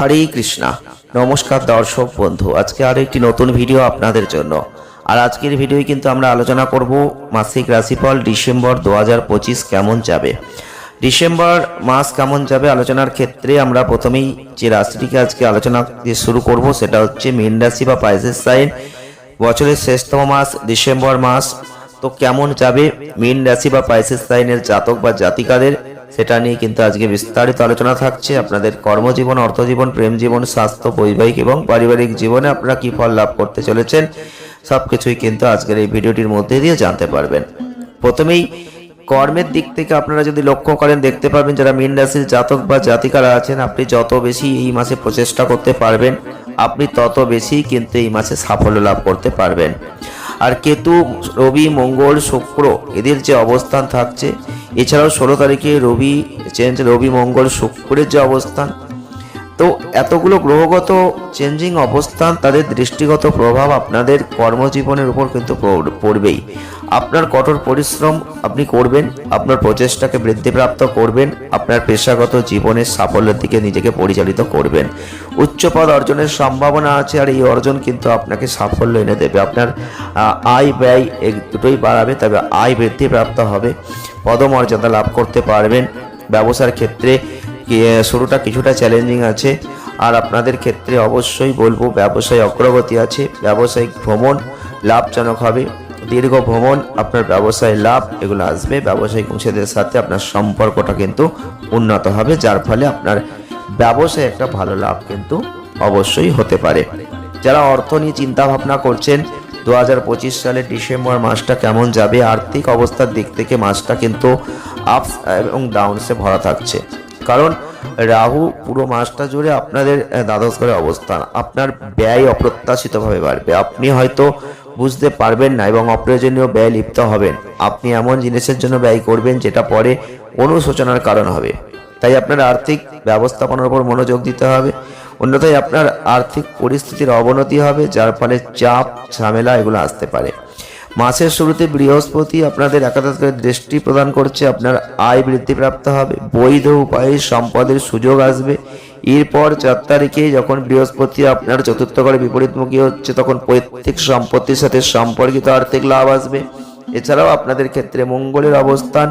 হরে কৃষ্ণা। নমস্কার দর্শক বন্ধু, আজকে আরও একটি নতুন ভিডিও আপনাদের জন্য। আর আজকের ভিডিওয় কিন্তু আমরা আলোচনা করব মাসিক রাশিফল ডিসেম্বর দু কেমন যাবে। ডিসেম্বর মাস কেমন যাবে আলোচনার ক্ষেত্রে আমরা প্রথমেই যে রাশিটিকে আজকে আলোচনা দিয়ে শুরু করব সেটা হচ্ছে মীন রাশি বা পাইসেস সাইন। বছরের শেষতম মাস ডিসেম্বর মাস, তো কেমন যাবে মীন রাশি বা পাইসেস সাইনের জাতক বা জাতিকাদের? সেটা নিয়ে কিন্তু আজকে বিস্তারিত আলোচনা থাকছে। আপনাদের কর্মজীবন, অর্থজীবন, প্রেম জীবন, স্বাস্থ্য, বৈবাহিক এবং পারিবারিক জীবনে আপনারা কি ফল লাভ করতে চলেছেন, সবকিছুই কিন্তু আজকের এই ভিডিওটির মধ্যে দিয়ে জানতে পারবেন। প্রথমেই, কর্মের দিক থেকে আপনারা যদি লক্ষ্য করেন, দেখতে পাবেন যারা মীন রাশির জাতক বা জাতিকারা আছেন, আপনি যত বেশি এই মাসে প্রচেষ্টা করতে পারবেন আপনি তত বেশি কিন্তু এই মাসে সাফল্য লাভ করতে পারবেন। আর কেতু, রবি, মঙ্গল, শুক্র এদের যে অবস্থান থাকছে, এছাড়াও ষোলো তারিখে রবি চেঞ্জ রবি, মঙ্গল, শুক্রের যে অবস্থান তো এতগুলো গ্রহগত চেঞ্জিং অবস্থান তাদের দৃষ্টিগত প্রভাব আপনাদের কর্মজীবনের উপর কিন্তু পড়বেই। আপনার কঠোর পরিশ্রম আপনি করবেন, আপনার প্রচেষ্টাকে বৃদ্ধিপ্রাপ্ত করবেন, আপনার পেশাগত জীবনের সাফল্যের দিকে নিজেকে পরিচালিত করবেন। উচ্চ পদ অর্জনের সম্ভাবনা আছে আর এই অর্জন কিন্তু আপনাকে সাফল্য এনে দেবে। আপনার আয় ব্যয় এই দুটোই বাড়াবে, তবে আয় বৃদ্ধিপ্রাপ্ত হবে, পদমর্যাদা লাভ করতে পারবেন। ব্যবসার ক্ষেত্রে শুরুটা কিছুটা চ্যালেঞ্জিং আছে। আর আপনাদের ক্ষেত্রে অবশ্যই বলব, ব্যবসায় অগ্রগতি আছে, ব্যবসায়িক ভ্রমণ লাভজনক হবে। দীর্ঘ ভ্রমণ, আপনার ব্যবসায় লাভ, এগুলো আসবে। ব্যবসায়িক অংশীদের সাথে আপনার সম্পর্কটা কিন্তু উন্নত হবে, যার ফলে আপনার ব্যবসায় একটা ভালো লাভ কিন্তু অবশ্যই হতে পারে। যারা অর্থ নিয়ে চিন্তা ভাবনা করছেন দু হাজার পঁচিশ সালের ডিসেম্বর মাসটা কেমন যাবে, আর্থিক অবস্থার দিক থেকে মাসটা কিন্তু আপস এবং ডাউনসে ভরা থাকছে। কারণ রাহু পুরো মাসটা জুড়ে আপনাদের দ্বাদশ ঘরে অবস্থান। আপনার ব্যয় অপ্রত্যাশিতভাবে বাড়বে। আপনি হয়তো বুঝতে পারবেন না এবং অপ্রয়োজনীয় ব্যয় লিপ্ত হবেন। আপনি এমন জিনিসের জন্য ব্যয় করবেন যেটা পরে অনুশোচনার কারণ হবে। তাই আপনার আর্থিক ব্যবস্থাপনার উপর মনোযোগ দিতে হবে। অন্যথায় আপনার আর্থিক পরিস্থিতির অবনতি হবে, যার ফলে চাপ, ঝামেলা এগুলো আসতে পারে। মাসের শুরুতে বৃহস্পতি আপনাদের একাদশ করে দৃষ্টি প্রদান করছে, আপনার আয় বৃদ্ধিপ্রাপ্ত হবে, বৈধ উপায়ে সম্পদের সুযোগ আসবে। এরপর চার তারিখে যখন বৃহস্পতি আপনার চতুর্থ ঘরে বিপরীতমুখী হচ্ছে, তখন পৈতৃক সম্পত্তির সাথে সম্পর্কিত আর্থিক লাভ আসবে। এছাড়াও আপনাদের ক্ষেত্রে মঙ্গলের অবস্থান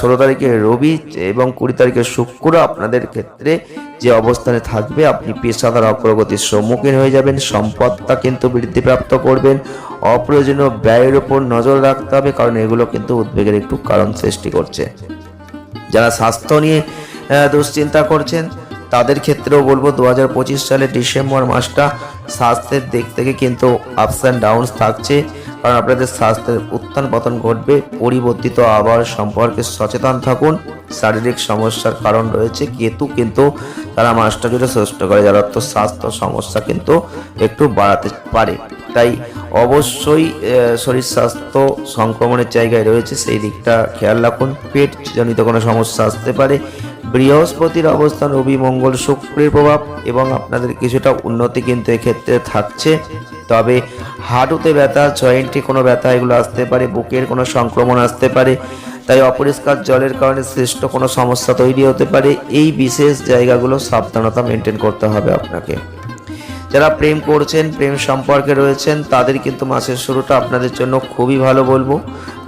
ষোলো তারিখে রবি এবং কুড়ি তারিখে শুক্র আপনাদের ক্ষেত্রে যে অবস্থানে থাকবে, আপনি পেশাদার অগ্রগতির সম্মুখীন হয়ে যাবেন, সম্পদটা কিন্তু বৃদ্ধিপ্রাপ্ত করবেন। অপ্রয়োজনীয় ব্যয়ের উপর নজর রাখতে হবে, কারণ এগুলো কিন্তু উদ্বেগের একটু কারণ সৃষ্টি করছে। যারা স্বাস্থ্য নিয়ে দুশ্চিন্তা করছেন তাদের ক্ষেত্রেও বলব দু হাজার পঁচিশ সালের ডিসেম্বর মাসটা স্বাস্থ্যের দিক থেকে কিন্তু আপস অ্যান্ড ডাউনস থাকছে। কারণ আপনাদের স্বাস্থ্যের উত্থান পতন ঘটবে, পরিবর্তিত আবার সম্পর্কে সচেতন থাকুন। শারীরিক সমস্যার কারণ রয়েছে, কেতু কিন্তু তারা মাসটা জুড়ে শ্রেষ্ঠ করে, যার অর্থ স্বাস্থ্য সমস্যা কিন্তু একটু বাড়াতে পারে। তাই অবশ্যই শরীর স্বাস্থ্য সংক্রমণের জায়গায় রয়েছে, সেই দিকটা খেয়াল রাখুন। পেট জনিত কোনো সমস্যা আসতে পারে বৃহস্পতির অবস্থান রবি, মঙ্গল, শুক্রের প্রভাব এবং আপনাদের কিছুটা উন্নতি কিন্তু এক্ষেত্রে থাকছে। তবে হাঁটুতে ব্যথা, জয়েন্টে কোনো ব্যথা, এগুলো আসতে পারে, বুকের কোনো সংক্রমণ আসতে পারে, তাই অপরিষ্কার জলের কারণে সৃষ্ট কোনো সমস্যা তৈরি হতে পারে। এই বিশেষ জায়গাগুলো সাবধানতা মেনটেন করতে হবে আপনাকে। যারা প্রেম করছেন, প্রেম সম্পর্কে রয়েছেন, তাদের কিন্তু মাসের শুরুটা আপনাদের জন্য খুবই ভালো বলব।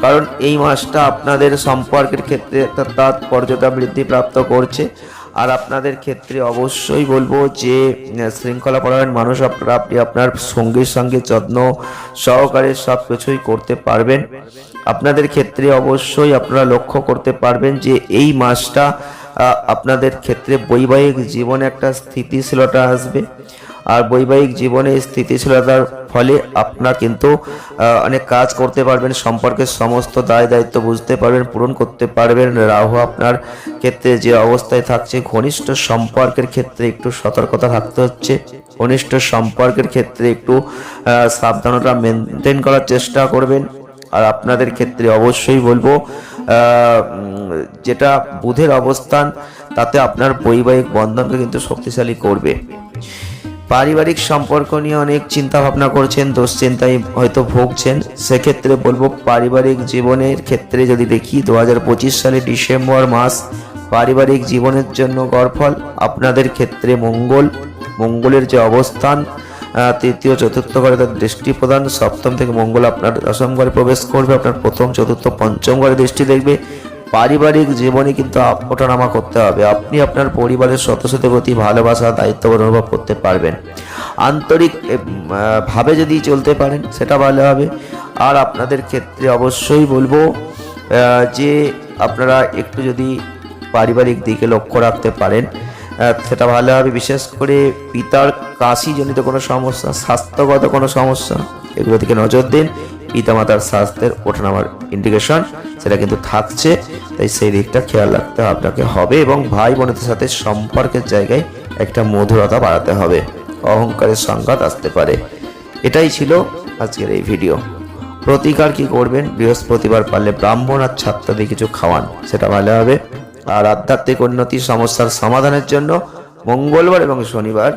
কারণ এই মাসটা আপনাদের সম্পর্কের ক্ষেত্রে একটা তাৎপর্যতা বৃদ্ধি প্রাপ্ত করছে। আর আপনাদের ক্ষেত্রে অবশ্যই বলব যে শৃঙ্খলা পরায়ণ মানুষ আপনারা, আপনি আপনার সঙ্গীর সঙ্গে যত্ন সহকারে সব কিছুই করতে পারবেন। আপনাদের ক্ষেত্রে অবশ্যই আপনারা লক্ষ্য করতে পারবেন যে, এই মাসটা আপনাদের ক্ষেত্রে বৈবাহিক জীবনে একটা স্থিতিশীলতা আসবে। আর বৈবাহিক জীবনে স্থিতিশীলতার ফলে আপনার কিন্তু অনেক কাজ করতে পারবেন, সম্পর্কের সমস্ত দায় দায়িত্ব বুঝতে পারবেন, পূরণ করতে পারবেন। রাহু আপনার ক্ষেত্রে যে অবস্থায় থাকছে, ঘনিষ্ঠ সম্পর্কের ক্ষেত্রে একটু সতর্কতা থাকতে হচ্ছে। ঘনিষ্ঠ সম্পর্কের ক্ষেত্রে একটু সাবধানতা মেনটেন করার চেষ্টা করবেন। আর আপনাদের ক্ষেত্রে অবশ্যই বলব যেটা বুধের অবস্থান, তাতে আপনার বৈবাহিক বন্ধনকে কিন্তু শক্তিশালী করবে। পারিবারিক সম্পর্ক নিয়ে অনেক চিন্তা ভাবনা করছেন, দুশ্চিন্তায় হয়তো ভুগছেন। সেক্ষেত্রে বলব, পারিবারিক জীবনের ক্ষেত্রে যদি দেখি দু পঁচিশ সালে ডিসেম্বর মাস, পারিবারিক জীবনের জন্য গড়ফল, আপনাদের ক্ষেত্রে মঙ্গল। মঙ্গলের যে অবস্থান তৃতীয়, চতুর্থ ঘরে তার দৃষ্টি প্রদান, সপ্তম থেকে মঙ্গল আপনার দশম ঘরে প্রবেশ করবে, আপনার প্রথম, চতুর্থ, পঞ্চম ঘরে দৃষ্টি দেখবে। পারিবারিক জীবনে কিন্তু ওঠানামা করতে হবে। আপনি আপনার পরিবারের সদস্যদের প্রতি ভালোবাসা, দায়িত্ববোধ অনুভব করতে পারবেন। আন্তরিক ভাবে যদি চলতে পারেন, সেটা ভালো হবে। আর আপনাদের ক্ষেত্রে অবশ্যই বলব যে আপনারা একটু যদি পারিবারিক দিকে লক্ষ্য রাখতে পারেন সেটা ভালো হবে। বিশেষ করে পিতার কাশিজনিত কোনো সমস্যা, স্বাস্থ্যগত কোনো সমস্যা, এগুলো দিকে নজর দিন। পিতামাতার স্বাস্থ্যের ওঠানামার ইন্ডিকেশন সেটা কিন্তু থাকছে। তাই সেই দিকটা খেয়াল রাখতে আপনাকে হবে এবং ভাই বোনদের সাথে সম্পর্কের জায়গায় একটা মধুরতা বাড়াতে হবে। অহংকারের সংঘাত আসতে পারে। এটাই ছিল আজকের এই ভিডিও প্রতিকার কি করবেন? বৃহস্পতিবার পারলে ব্রাহ্মণ আর ছাত্রদের কিছু খাওয়ান, সেটা ভালো হবে। আর আধ্যাত্মিক উন্নতি সমস্যার সমাধানের জন্য মঙ্গলবার এবং শনিবার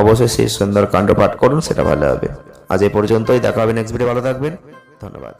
অবশ্যই সেই সুন্দর কাণ্ড পাঠ করুন, সেটা ভালো হবে। আজ এই পর্যন্তই দেখা হবে নেক্সট ভিডিও ভালো থাকবেন। ধন্যবাদ।